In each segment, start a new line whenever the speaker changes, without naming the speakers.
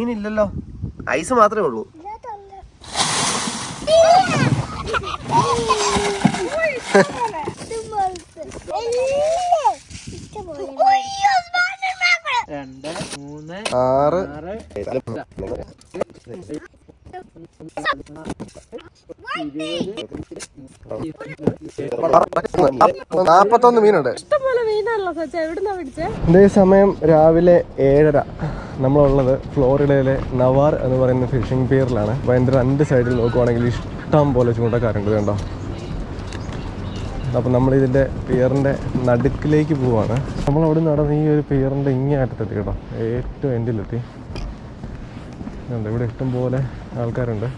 മീനില്ലല്ലോ. Ice മാത്രമേ ഉള്ളൂ.
രണ്ട് മൂന്ന്
ആറ്. നാപ്പത്തൊന്ന് മീനുണ്ട്.
ഇഷ്ടംപോലെ മീനാണല്ലോ സച്ച എവിടുന്നാ പിടിച്ചേ?
ഇതേ സമയം രാവിലെ ഏഴര നമ്മളുള്ളത് ഫ്ലോറിഡയിലെ നവാർ എന്ന് പറയുന്ന ഫിഷിംഗ് പിയറിലാണ് അപ്പോൾ രണ്ട് സൈഡിൽ നോക്കുവാണെങ്കിൽ ഇഷ്ടം പോലെ ചൂണ്ടക്കാരുണ്ട് കണ്ടോ? അപ്പോൾ നമ്മൾ ഇതിന്റെ പിയറിന്റെ നടുക്കിലേക്ക് പോവാണ്. നമ്മൾ അവിടെ നടന്ന് ഈ ഒരു പിയറിന്റെ ഇങ്ങേ അറ്റത്തെത്തി കേട്ടോ. ഏറ്റവും എൻഡിലെത്തി ഇവിടെ ഇഷ്ടം പോലെ ആൾക്കാരുണ്ട്.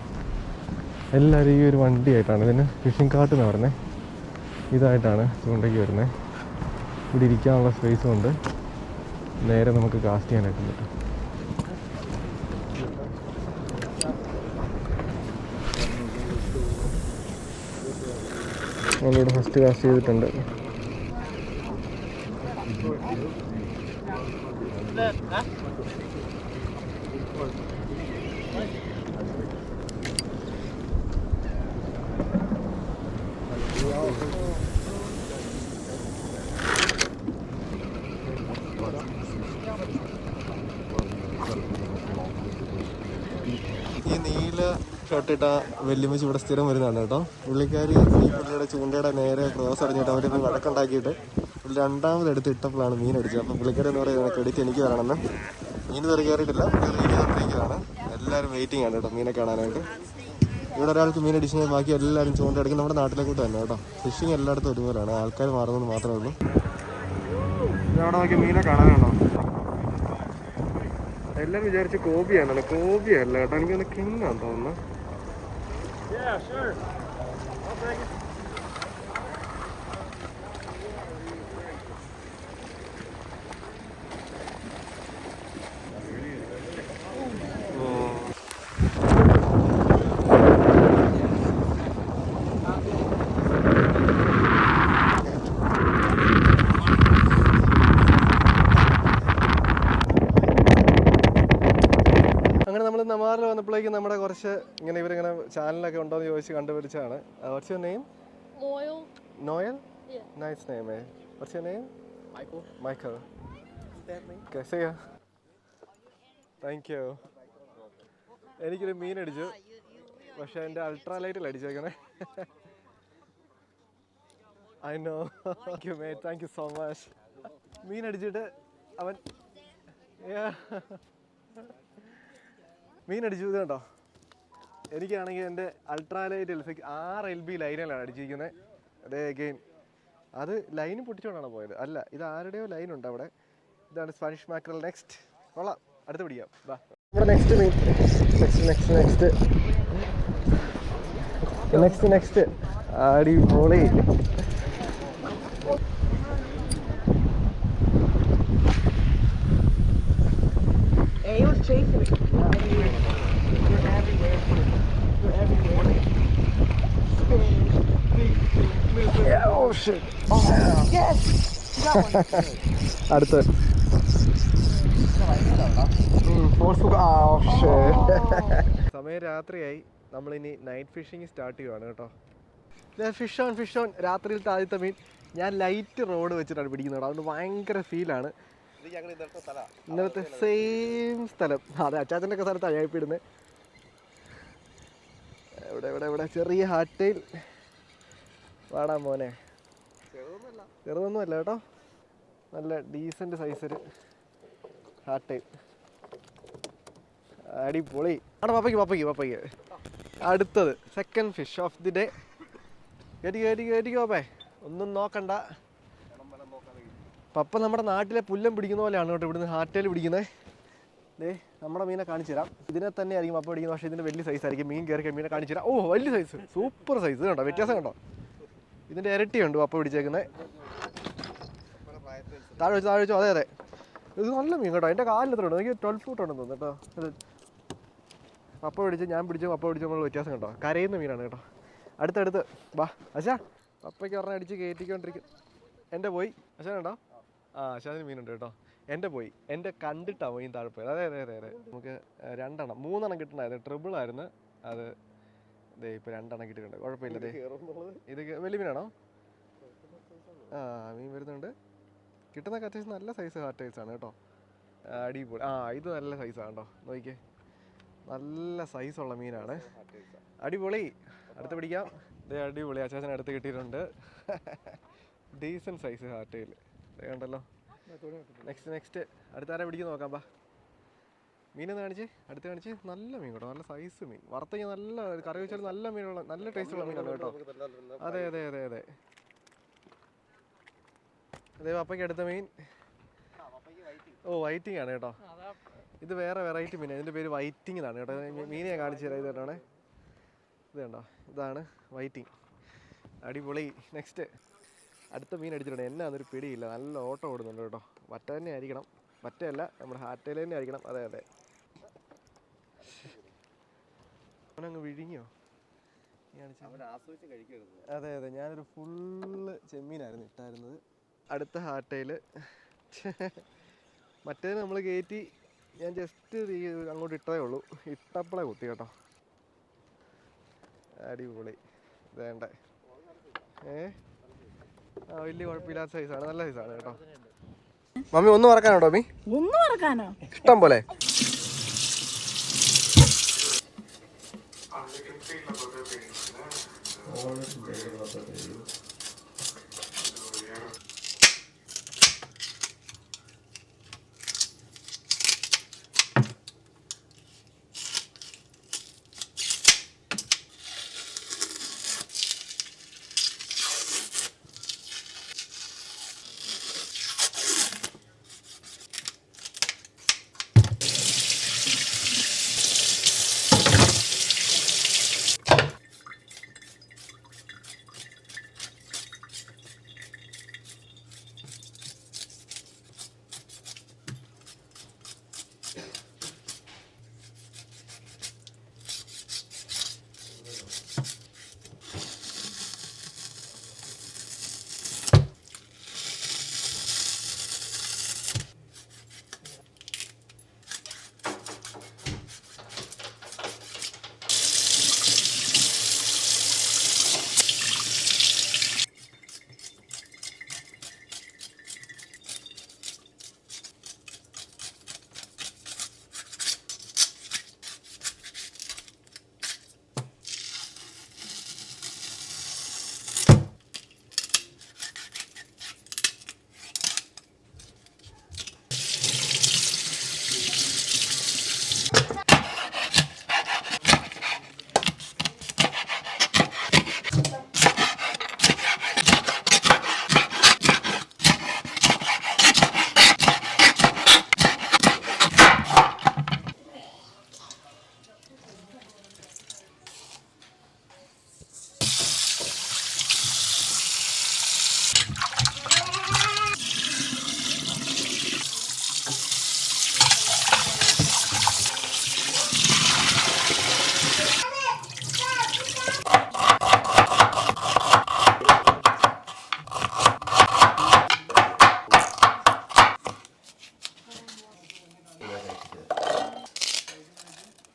എല്ലാവരും ഈ ഒരു വണ്ടിയായിട്ടാണ്. ഇതിന് ഫിഷിംഗ് കാർട്ട് എന്ന് പറയുന്നത് ഇതായിട്ടാണ് ചൂണ്ടയ്ക്ക് വരുന്നത് ഇവിടെ ഇരിക്കാനുള്ള സ്പേസും ഉണ്ട്. നേരെ നമുക്ക് കാസ്റ്റ് ചെയ്യാനായിട്ട് പറ്റും. നമ്മളിവിടെ ഫസ്റ്റ് കാസ്റ്റ് ചെയ്തിട്ടുണ്ട്. ഈ നീല ഷർട്ടിട്ട വെല്ലുമിച്ച് ഇവിടെ സ്ഥിരം വരുന്നതാണ് കേട്ടോ. പുള്ളിക്കാരി ഈ പുള്ളിയുടെ ചൂണ്ടയുടെ നേരെ ക്രോസ് അടിഞ്ഞിട്ട് അവരൊന്ന് വഴക്കുണ്ടാക്കിയിട്ട് പുള്ളി രണ്ടാമത് എടുത്ത് ഇട്ടപ്പോഴാണ് മീൻ അടിച്ചത്. അപ്പോൾ പുള്ളിക്കാരി എന്ന് പറയുന്നത് ക്രെഡിറ്റ് എനിക്ക് വരണമെന്ന് മീൻ തെറി കയറിയിട്ടില്ല. കയറിയിരിക്കുന്നതാണ് എല്ലാവരും വെയിറ്റിംഗ് ആണ് കേട്ടോ മീനെ കാണാനായിട്ട്. ഇവിടെ ഒരാൾക്ക് മീൻ അടിച്ചാൽ ബാക്കി എല്ലാവരും ചൂണ്ടടിക്കും നമ്മുടെ നാട്ടിലെ കൂട്ട് തന്നെ കേട്ടോ. ഫിഷിങ് എല്ലായിടത്തും ഒരുപോലെയാണ്. ആൾക്കാർ മാറുന്നത് മാത്രമേ ഉള്ളൂ. അവിടെ നോക്കി മീനെ കാണാനാണോ എല്ലാം വിചാരിച്ച് കോബിയാണല്ലോ കോബിയല്ല കേട്ടോ. എനിക്കൊന്ന് കിങ്ങാന്ന് തോന്നുന്നു അങ്ങനെ നമ്മൾ നമാറിൽ വന്നപ്പോഴേക്കും നമ്മുടെ കുറച്ച് ഇങ്ങനെ ഇവരിങ്ങനെ ചാനലൊക്കെ ഉണ്ടോ എന്ന് ചോദിച്ച് കണ്ടുപിടിച്ചാണ് your name Noel. Nice name ഏ യുവർ നെയിം കസയ താങ്ക് യു എനിക്കൊരു മീൻ അടിച്ചു. പക്ഷെ എന്റെ അൾട്രാ ലൈറ്റിൽ അടിച്ചേക്കണേ. ഐ നോ താങ്ക് യു മേ താങ്ക് യു സോ മച്ച് മീൻ അടിച്ചിട്ട് അവൻ മീൻ അടിച്ചു കണ്ടോ? എനിക്കാണെങ്കിൽ എന്റെ അൾട്രാ ലൈറ്റ് ആറ് എൽ ബി ലൈനിലാണ് അടിച്ചിരിക്കുന്നത്. അതേ അഗെയിൻ അത് ലൈൻ പൊട്ടിച്ചുകൊണ്ടാണ് പോയത്. അല്ല ഇത് ആരുടെയോ ലൈൻ ഉണ്ട് അവിടെ. ഇതാണ് സ്പാനിഷ് മാക്രൽ. നെക്സ്റ്റ് കൊള്ളാം. അടുത്ത് പിടിക്കാം. വാ നമ്മുടെ നെക്സ്റ്റ് മീൻ next next next next next
ആടി മോളി chasing. me.
Oh.
Yes! One.
അടുത്ത് സമയം രാത്രിയായി നമ്മളിനി നൈറ്റ് ഫിഷിംഗ് സ്റ്റാർട്ട് ചെയ്യുവാണ് കേട്ടോ ഫിഷ് ഓൺ ഫിഷ് ഓൺ രാത്രിയിലത്തെ ആദ്യത്തെ മീൻ ഞാൻ ലൈറ്റ് റോഡ് വെച്ചിട്ടാണ് പിടിക്കുന്നത് അതുകൊണ്ട് ഭയങ്കര ഫീലാണ് ഇന്നലത്തെ സെയിം സ്ഥലം. അതെ അച്ചാച്ചന്റെ ഒക്കെ സ്ഥലത്താണ് ഞാൻ ഇപ്പോൾ ഇടുന്നത് എവിടെ എവിടെ എവിടെ? ചെറിയ ഹാർട്ടയിൽ വാടാ മോനെ. ചെറുതൊന്നുമല്ല. കേട്ടോ. നല്ല ഡീസന്റ് സൈസൊരു ഹാർട്ടയിൽ അടിപൊളി. അവിടെ പപ്പയ്ക്ക് പപ്പയ്ക്ക് പപ്പയ്ക്ക്. അടുത്തത് second fish of the day കയറ്റി കയറ്റി കയറ്റിക്കോ പേ ഒന്നും നോക്കണ്ട. പപ്പ നമ്മുടെ നാട്ടിലെ പുല്ലം പിടിക്കുന്ന പോലെയാണ് കേട്ടോ ഇവിടുന്ന് ഹാർട്ടയിൽ പിടിക്കുന്നത് ദേ നമ്മുടെ മീനെ കാണിച്ചു തരാം. ഇതിനെ തന്നെ ആയിരിക്കും പപ്പ പിടിക്കുന്നത് പക്ഷേ ഇതിന്റെ വലിയ സൈസ് ആയിരിക്കും. മീൻ കയറി മീനെ കാണിച്ചു തരാം. ഓ വലിയ സൈസ് സൂപ്പർ സൈസ് കണ്ടോ? വ്യത്യാസം കണ്ടോ? ഇതിന്റെ ഇരട്ടിയുണ്ട് പപ്പ പിടിച്ചേക്കുന്നത് താഴെ വെച്ചു താഴെ വെച്ചു അതെ അതെ. ഇത് നല്ല മീൻ കേട്ടോ. എന്റെ കാലിൽ എത്ര ഉണ്ട് എനിക്ക് ട്വൽവ് ഫൂട്ട് ഉണ്ടെന്ന് കേട്ടോ. പപ്പ പിടിച്ച് ഞാൻ പിടിച്ചു പപ്പ പിടിച്ചു നമ്മൾ വ്യത്യാസം കേട്ടോ കരയുന്ന മീനാണ് കേട്ടോ. അടുത്തടുത്ത് വാ അച്ഛാ പപ്പയ്ക്ക് പറഞ്ഞ അടിച്ച് കയറ്റിക്കൊണ്ടിരിക്കും എന്റെ പോയി. അച്ഛനുണ്ടോ ആ ശാന്തി മീനുണ്ട് കേട്ടോ. എന്റെ പോയി. എന്റെ കണ്ടിട്ടാണ് മീൻ താഴെ പോയത്. അതെ അതെ അതെ അതെ. നമുക്ക് രണ്ടെണ്ണം. മൂന്നെണ്ണം കിട്ടണ്ടായിരുന്നു ട്രിബിൾ ആയിരുന്നു. അത് ദേ ഇപ്പോൾ രണ്ടെണ്ണം കിട്ടിയിട്ടുണ്ട്. കുഴപ്പമില്ല ദേ. ഇത് വലിയ മീനാണോ? ആ മീൻ വരുന്നുണ്ട്. കിട്ടുന്നൊക്കെ അത്യാവശ്യം നല്ല സൈസ് ഹാർട്ട് ആണ് കേട്ടോ. അടിപൊളി. ആ ഇത് നല്ല സൈസാണ് കേട്ടോ. നോക്കിക്കേ. നല്ല സൈസുള്ള മീനാണ്. അടിപൊളി. അടുത്ത് പിടിക്കാം. ദേ അടിപൊളി. അച്ചാച്ചൻ അടുത്ത് കിട്ടിയിട്ടുണ്ട്. ഡീസന്റ് സൈസ് ഹാർട്ടൈൽ കണ്ടല്ലോ. നെക്സ്റ്റ് നെക്സ്റ്റ് അടുത്താരെ പിടിക്കാൻ നോക്കാം ബാ. മീനൊന്ന് കാണിച്ച്. അടുത്ത് കാണിച്ച് നല്ല മീൻ കേട്ടോ. നല്ല സൈസ് മീൻ. വറുത്തയ്ക്ക് നല്ല കറി വെച്ചാൽ നല്ല മീനുള്ള നല്ല ടേസ്റ്റുള്ള മീനാണ് കേട്ടോ. അതെ അതെ അതെ അതെ. അതെ പപ്പയ്ക്ക് അടുത്ത മീൻ. ഓ വൈറ്റിംഗ് ആണ് കേട്ടോ. ഇത് വേറെ വെറൈറ്റി മീൻ ഇതിന്റെ പേര് വൈറ്റിംഗ് എന്നാണ് കേട്ടോ. മീനെ ഞാൻ കാണിച്ചു തരാം. ഇത് കേട്ടോ ഇത് കണ്ടോ? ഇതാണ് വൈറ്റിംഗ് അടിപൊളി. നെക്സ്റ്റ് അടുത്ത മീൻ അടിച്ചിട്ടുണ്ട്. എന്നാ അതൊരു പിടിയില്ല. നല്ല ഓട്ടം ഓടുന്നുണ്ട് കേട്ടോ. വറ്റ തന്നെ ആയിരിക്കണം. വറ്റയല്ല നമ്മുടെ ഹാറ്റയിൽ തന്നെ ആയിരിക്കണം. അതെ അതെ. അവനങ്ങ് വിഴുങ്ങിയോ. അതെ അതെ. ഞാനൊരു ഫുള്ള് ചെമ്മീനായിരുന്നു ഇട്ടായിരുന്നത്. അടുത്ത ഹാറ്റയിൽ മറ്റേ നമ്മൾ കയറ്റി ഞാൻ ജസ്റ്റ് അങ്ങോട്ട് ഇട്ടതേ ഉള്ളൂ. ഇട്ടപ്പളെ കുത്തി കേട്ടോ. അടിപൊളി. വേണ്ട. ഏ? ആ വലിയ കുഴപ്പമില്ലാത്ത സൈസാണ് നല്ല സൈസാണ് കേട്ടോ. മമ്മി ഒന്ന് മറക്കാനോ ടോമി
ഒന്നും മറക്കാനോ
ഇഷ്ടം പോലെ.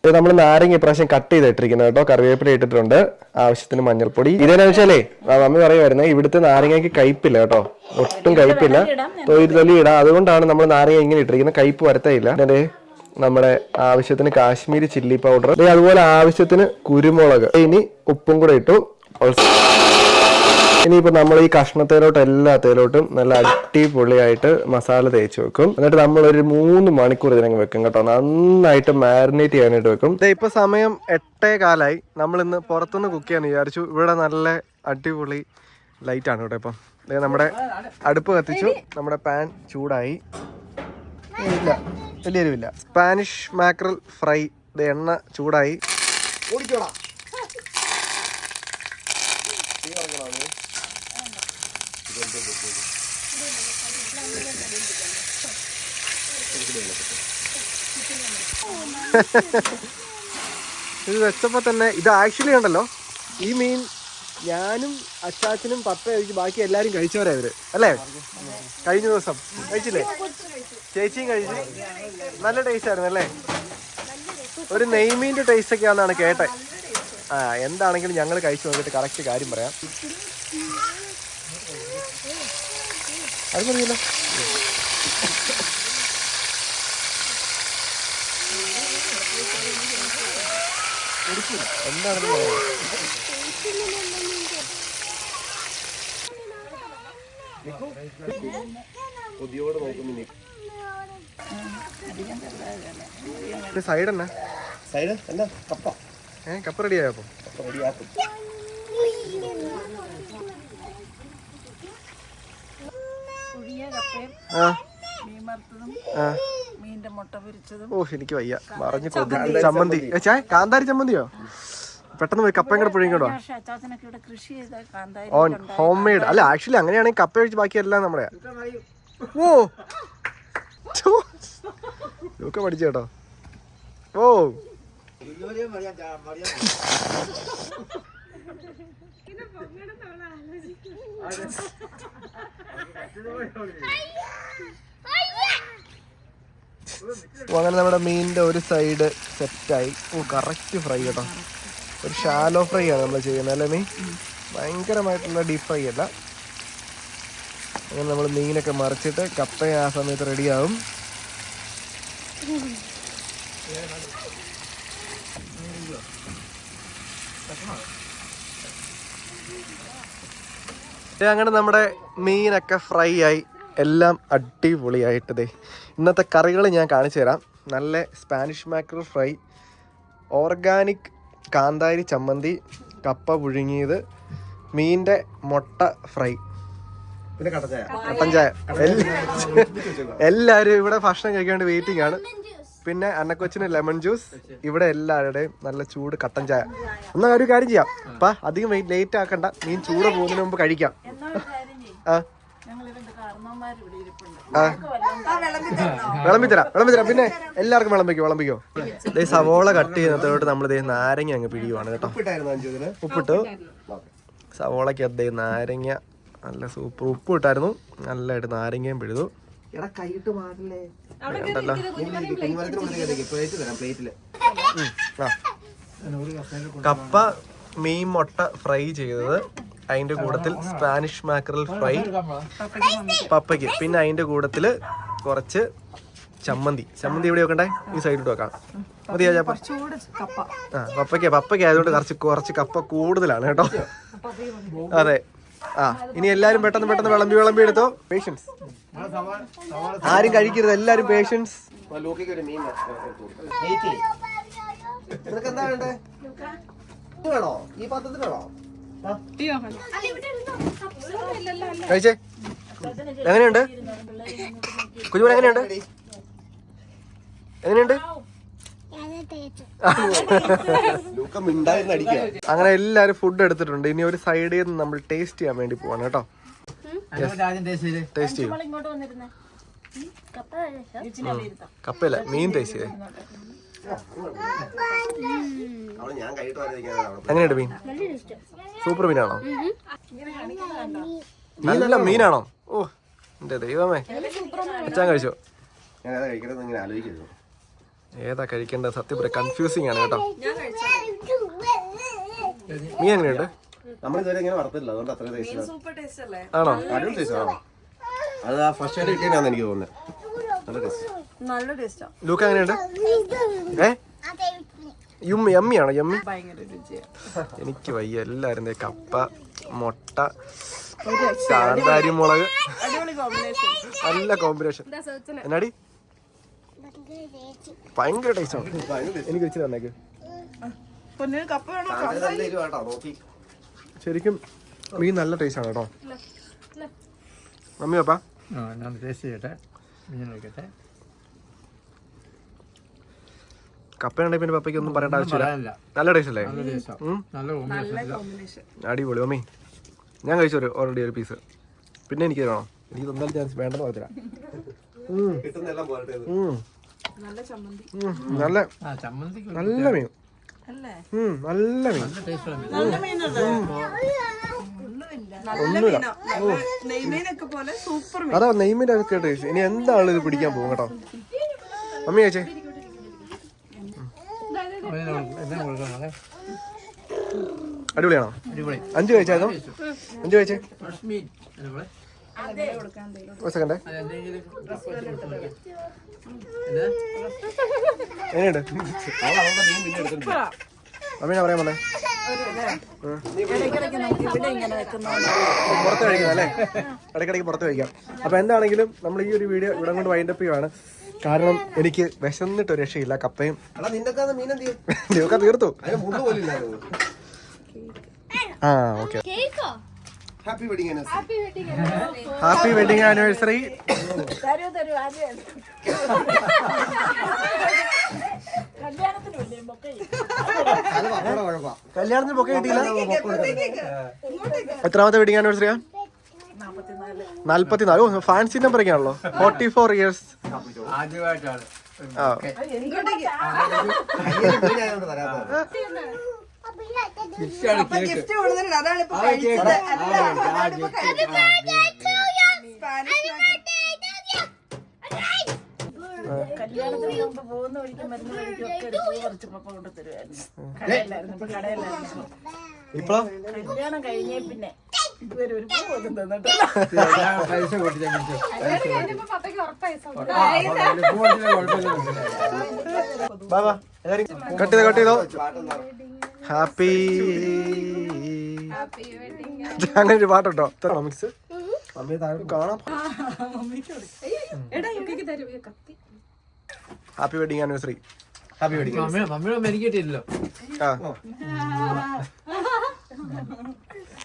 ഇത് നമ്മൾ നാരങ്ങ ഇപ്രാവശ്യം കട്ട് ചെയ്തിട്ടിരിക്കുന്നത് കേട്ടോ. കറിവേപ്പില ഇട്ടിട്ടുണ്ട്. ആവശ്യത്തിന് മഞ്ഞൾപ്പൊടി. ഇതെന്നു വെച്ചാലേ മമ്മി പറയുമായിരുന്നേ ഇവിടുത്തെ നാരങ്ങയ്ക്ക് കയ്പില്ല കേട്ടോ. ഒട്ടും കയ്പില്ല. തൊഴിൽ തൊലി ഇടാം അതുകൊണ്ടാണ് നമ്മൾ നാരങ്ങ ഇങ്ങനെ ഇട്ടിരിക്കുന്നത്. കയ്പ് വരത്തേയില്ല. അതെ നമ്മുടെ ആവശ്യത്തിന് കാശ്മീരി ചില്ലി പൗഡർ. അതുപോലെ ആവശ്യത്തിന് കുരുമുളക്. ഇനി ഉപ്പും കൂടെ ഇട്ടു. ഓൾസോ ഇനിയിപ്പോ നമ്മൾ ഈ കഷ്ണത്തേലോട്ട് എല്ലാത്തേലോട്ടും നല്ല അടിപൊളിയായിട്ട് മസാല തേച്ച് വെക്കും. എന്നിട്ട് നമ്മൾ ഒരു മൂന്ന് മണിക്കൂർ ഇതിനങ്ങ് വെക്കും കേട്ടോ. നന്നായിട്ട് മാരിനേറ്റ് ചെയ്യാനായിട്ട് വെക്കും. ഇപ്പൊ സമയം എട്ടേ കാലായി. നമ്മൾ ഇന്ന് പുറത്തുനിന്ന് കുക്ക് ചെയ്യാൻ വിചാരിച്ചു. ഇവിടെ നല്ല അടിപൊളി ലൈറ്റ് ആണ് കേട്ടോ ഇപ്പം. ദേ നമ്മുടെ അടുപ്പ് കത്തിച്ചു. നമ്മുടെ പാൻ ചൂടായി. ഇല്ല വലിയ എരിവില്ല. സ്പാനിഷ് മാക്രൽ ഫ്രൈ ദേ എണ്ണ ചൂടായി. ഓടിക്കോടാ. ഇത് വെച്ചപ്പോൾ തന്നെ ഇത് ആക്ച്വലി ഉണ്ടല്ലോ. ഈ മീൻ ഞാനും അച്ചാച്ചനും പപ്പ കഴിച്ച് ബാക്കി എല്ലാരും കഴിച്ചവരാ ഇവർ. അല്ലേ? കഴിഞ്ഞ ദിവസം. കഴിച്ചില്ലേ? ചേച്ചിയും കഴിച്ചു. നല്ല ടേസ്റ്റ് ആയിരുന്നു അല്ലേ? ഒരു നെയ്മീന്റെ ടേസ്റ്റ് ഒക്കെ ആണെന്നാണ് കേട്ടെ. ആ എന്താണെങ്കിലും ഞങ്ങൾ കഴിച്ചു നോക്കിയിട്ട് കറക്റ്റ് കാര്യം പറയാം. അത് മതിയല്ലോ. എന്താണെന്ന് കൊതിയോട് നോക്കുന്നു സൈഡ് എന്നാ? സൈഡ്? എന്നാ കപ്പ. ഏ കപ്പ റെഡി ആയപ്പോ കപ്പ റെഡി ആക്കും
കപ്പയും
ആ.
മീൻ വറുത്തതും മുട്ട പൊരിച്ചതും
ഓ എനിക്ക് വയ്യ. പറഞ്ഞു ചമ്മന്തി. ഏ, ചേ കാന്താരി ചമ്മന്തിയോ? പെട്ടെന്ന് പോയി കപ്പയും കൂടെ
കാന്താരി
ഓൺ ഹോം മെയ്ഡ് അല്ല ആക്ച്വലി അങ്ങനെയാണെങ്കിൽ കപ്പ ഒഴിച്ച് ബാക്കി എല്ലാം നമ്മുടെ. ഓ. പഠിച്ചു കേട്ടോ. ഓ. ഓ, അങ്ങനെ നമ്മുടെ മീനിന്റെ ഒരു സൈഡ് സെറ്റായി ഓ കറക്റ്റ് ഫ്രൈ കേട്ടോ. ഒരു ഷാലോ ഫ്രൈ ആണ് നമ്മൾ ചെയ്യുന്നത് അല്ലേ മീൻ? ഭയങ്കരമായിട്ടുള്ള ഡീപ്പ് ഫ്രൈ അല്ല. അങ്ങനെ നമ്മൾ മീനൊക്കെ മറിച്ചിട്ട് കപ്പ ആ സമയത്ത് റെഡിയാവും അങ്ങനെ നമ്മുടെ മീനൊക്കെ ഫ്രൈ ആയി. എല്ലാം അടിപൊളിയായിട്ട് ദേ. ഇന്നത്തെ കറികൾ ഞാൻ കാണിച്ചു തരാം. നല്ല സ്പാനിഷ് മാക്രോ ഫ്രൈ ഓർഗാനിക് കാന്താരി ചമ്മന്തി കപ്പ പുഴുങ്ങിയത് മീന്റെ മുട്ട ഫ്രൈ. പിന്നെ കട്ടൻ ചായ. എല്ലാവരും ഇവിടെ ഭക്ഷണം കഴിക്കാൻ വേണ്ടി വെയിറ്റിംഗ് ആണ്. പിന്നെ അന്നക്കൊച്ചിന് ലെമൺ ജ്യൂസ് ഇവിടെ എല്ലാവരുടെയും നല്ല ചൂട് കട്ടൻ ചായ. എന്നാൽ ഒരു കാര്യം ചെയ്യാം. അപ്പം അധികം ലേറ്റ് ആക്കണ്ട. മീൻ ചൂട് പോകുന്നതിന് മുമ്പ് കഴിക്കാം. ആ വിളമ്പി തരാം. പിന്നെ എല്ലാവർക്കും വിളമ്പിക്കോ വിളമ്പിക്കോ? ദേ സവോള കട്ട് ചെയ്യുന്നതോട്ട് നമ്മൾ ദേ നാരങ്ങ അങ്ങ് പിടിയുവാണ് കേട്ടോ. ഉപ്പിട്ട്. സവോളക്ക് അതേ നാരങ്ങ നല്ല സൂപ്പർ ഉപ്പ് ഇട്ടായിരുന്നു നല്ലതായിട്ട് നാരങ്ങയും പിഴുതു. കപ്പ മീൻ മുട്ട ഫ്രൈ ചെയ്തത് അതിന്റെ കൂട്ടത്തിൽ സ്പാനിഷ് മാക്രൽ ഫ്രൈ പപ്പയ്ക്ക്. പിന്നെ അതിന്റെ കൂട്ടത്തിൽ കുറച്ച് ചമ്മന്തി. ചമ്മന്തി എവിടെ വെക്കണ്ടേ? ഈ സൈഡിൽ വെക്കാം. മതിയാ ചാപ്പ. ആ പപ്പയ്ക്ക്. പപ്പയ്ക്ക് ആയതുകൊണ്ട് കുറച്ച് കുറച്ച് കപ്പ കൂടുതലാണ് കേട്ടോ. അതെ. ആ ഇനി എല്ലാരും പെട്ടെന്ന് പെട്ടെന്ന് വിളമ്പി വിളമ്പി എടുത്തോ. പേഷ്യൻസ് ആരും കഴിക്കരുത്. എല്ലാരും പേഷ്യൻസ് നിനക്ക് എന്താ വേണ്ടേ? വേണോ? ഈ പാത്രത്തിൽ വേണോ? കഴിച്ചേ? എങ്ങനെയുണ്ട്? കുഞ്ഞുമോൻ എങ്ങനെയുണ്ട്? എങ്ങനെയുണ്ട്? അങ്ങനെ എല്ലാരും ഫുഡ് എടുത്തിട്ടുണ്ട്. ഇനി ഒരു സൈഡിൽ നിന്ന് നമ്മൾ ടേസ്റ്റ് ചെയ്യാൻ വേണ്ടി പോവാണ് കേട്ടോ. ടേസ്റ്റ് ചെയ്യും. കപ്പയല്ല മീൻ ടേസ്റ്റ് ചെയ്തേ. എങ്ങനെയുണ്ട് മീൻ? സൂപ്പർ മീനാണോ? നല്ല മീനാണോ? ഓ എന്റെ ദൈവമേ. അച്ഛൻ കഴിച്ചോ. ഏതാ കഴിക്കേണ്ടത്? സത്യം പറയാം കൺഫ്യൂസിങ് ആണ് കേട്ടോ. മീൻ എങ്ങനെയുണ്ട്?
ഇങ്ങനെ വറുത്തില്ല അതുകൊണ്ട് അത്ര ടേസ്റ്റ്
ആണോ?
അടിപൊളി ടേസ്റ്റ് ആണോ. അത് ആ ഫസ്റ്റ് ആയിട്ട് കിട്ടിയാണ് എനിക്ക് തോന്നുന്നത്. നല്ല ടേസ്റ്റ്
നല്ല ടേസ്റ്റാ
ലൂക്ക് എങ്ങനെയുണ്ട്? ഏ? യുമ്മി യമ്മിയാണോ? യമ്മി? എനിക്ക് വയ്യ. എല്ലാരും കപ്പ മുട്ട കാന്താരി മുളക്. നല്ല കോമ്പിനേഷൻ എന്നാടി? ഭയങ്കര ടേസ്റ്റ് ആണ്. എനിക്ക് വെച്ച് തന്നേക്ക്. ശരിക്കും മീൻ നല്ല ടേസ്റ്റ് ആണ് കേട്ടോ. Mummy papa?
ഞാൻ ടേസ്റ്റ് ചെയ്യട്ടെ. മീൻ എടുക്കട്ടെ
കപ്പയുണ്ടെങ്കിൽ പിന്നെ പപ്പയ്ക്ക് ഒന്നും പറയേണ്ട ആവശ്യമില്ല. നല്ല ടേസ്റ്റ് അല്ലേ? അടിപൊളി. മമ്മി ഞാൻ കഴിച്ചു ഒരു ഓൾറെഡി ഒരു പീസ് പിന്നെ എനിക്ക് വേണോ? എനിക്ക് തന്നാലും ചാൻസ് വേണ്ടെന്ന് പറഞ്ഞില്ല.
നല്ല
നല്ല മീൻ. നല്ല മീൻ.
ഒന്നുമില്ല.
അതാ നെയ്മിന്റെ ഒക്കെ ടേസ്റ്റ്. ഇനി എന്താണ് ഇത് പിടിക്കാൻ പോകും കേട്ടോ? മമ്മി ചേച്ചേ
എന്നെ കൊടുക്കണം
അടിപൊളിയാണോ? അഞ്ചു കഴിച്ചായിരുന്നു? അഞ്ചു കഴിച്ചേ? ഒരു സെക്കൻഡേ എങ്ങനെയുണ്ട്? അമ്മീന പറയാൻ
പോലെ
പുറത്ത് കഴിക്കാം അല്ലേ? ഇടയ്ക്കിടയ്ക്ക് പുറത്ത് കഴിക്കാം. അപ്പൊ എന്താണെങ്കിലും നമ്മൾ ഈ ഒരു വീഡിയോ ഇവിടെ കൊണ്ട് വൈൻഡപ്പ് ചെയ്യുവാണ്. കാരണം എനിക്ക് വിശന്നിട്ട് ഒരു രക്ഷയില്ല കപ്പയും. തീർത്തു? ആ okay.
Happy wedding anniversary
happy wedding
happy wedding anniversary
തരൂ തരൂ ആദ്യം കല്യാണത്തിന്
പൊക്കെ കിട്ടിയില്ല? എത്രാമത്തെ വെഡിങ് ആനിവേഴ്സറിയാ നാല്പത്തിനാല്. ഓ ഫാൻസി നമ്പർ ഒക്കെ ആണല്ലോ ഫോർട്ടി ഫോർ ഇയേഴ്സ്
ആദ്യമായിട്ടാണ്
ആ.
ഗിഫ്റ്റ് കൊടുത്തിട്ടുണ്ട് അതാണ് ഇപ്പൊ കഴിച്ചത്
കല്യാണത്തിന് മുമ്പ് പോകുന്ന വഴിക്ക് മരുന്ന് വഴിക്കും ഒക്കെ കുറച്ച് പൂ പറിച്ച് പപ്പ കൊണ്ട് തരുമായിരുന്നു കടയിലായിരുന്നു ഇപ്പൊ കടയിലായിരുന്നു കല്യാണം കഴിഞ്ഞേ പിന്നെ ഇതുവരെ ഒരു പൂ തന്നിട്ടില്ല
പൈസ
ചെയ്തോ കട്ട് ചെയ്തോ ഹാപ്പി അങ്ങനെ ഒരു പാട്ടുണ്ടോ? മിക്സ് കാണാം.
എടാ എനിക്ക് തരും കത്തി.
Happy wedding anniversary
happy wedding
ആ.